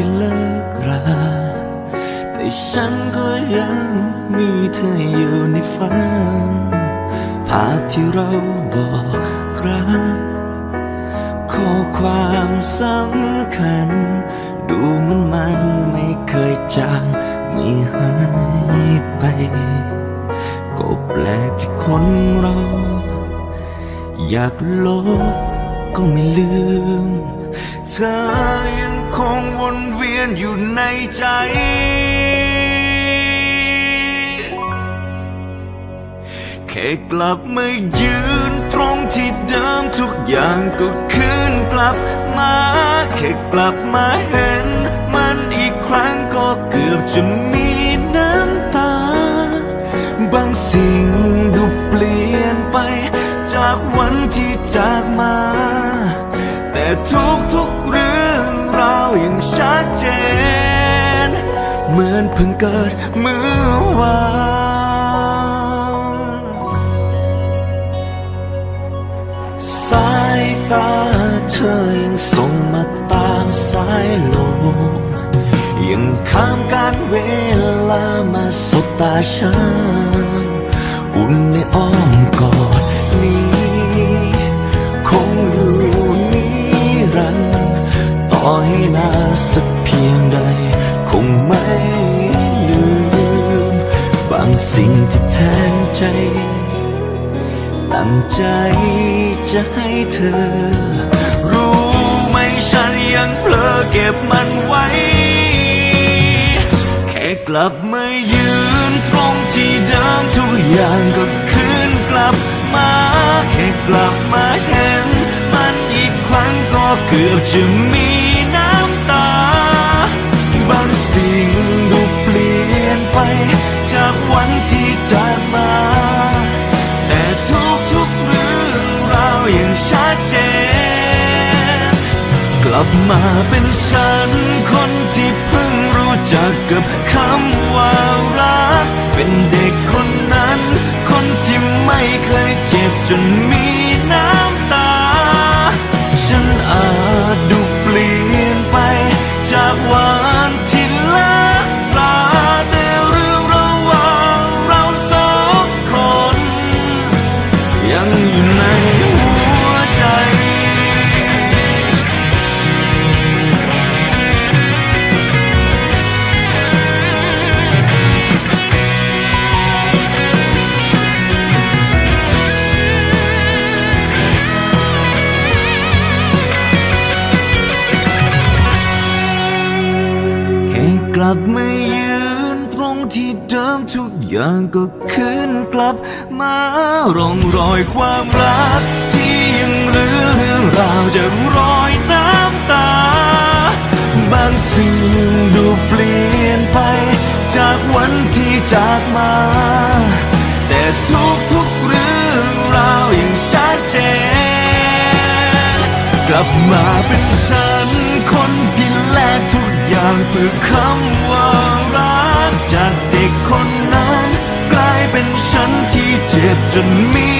ที่เลิกราแต่ฉันก็ยังมีเธออยู่ในฝันภาพที่เราบอกรักข้อความสำคัญ ดูมันมันไม่เคยจางม่หายไปก็แปลกที่คนเรา อยากลบก็ไม่ลืม เธอยัง คงวนเวียนอยู่ในใจ แค่กลับมายืนตรงที่เดิมทุกอย่างก็คืนกลับมา แค่กลับมาเห็น มันอีกครั้งก็เกือบจะมีน้ำตา บางสิ่งดูเปลี่ยนไป จากวันที่จากมา แต่ทุกๆเเหมือนเพิ่งเกิดเมื่อวานสายตาเธอยังส่งมาตามสายลมยังข้ามการเวลามาสบตาฉันอุ่นในอ้อมกอด สิ่งที่แทนใจ ตั้งใจจะให้เธอ รู้ไหมฉันยังเพลอเก็บมันไว้ แค่กลับมายืนตรงที่เดิมทุกอย่างก็คืนกลับมา แค่กลับมาเห็น มันอีกครั้งก็เกือบจะมี จากมา แต่ทุกๆเรื่องราวยังชัดเจน กลับมาเป็นฉันคนที่เพิ่งรู้จักกับคำว่ารัก เป็นเด็กคนนั้น คนที่ไม่เคยเจ็บจน ค่กลับมายืนตรงที่เดิมทุกอย่างก็คืนกลับมาร่องรอยความรัก ที่ยังเหลือเรื่องราวจากรอยน้ำตา บางสิ่งดูเปลี่ยนไป จากวันที่จากมา แต่ทุกๆเรื่องราวยังชัดเจน กลับมาเป็นฉันคนที่แลกทุกางเพื่อคำว่ารักจากเด็กคนนั้น กลายเป็นฉันที่เจ็บจนมี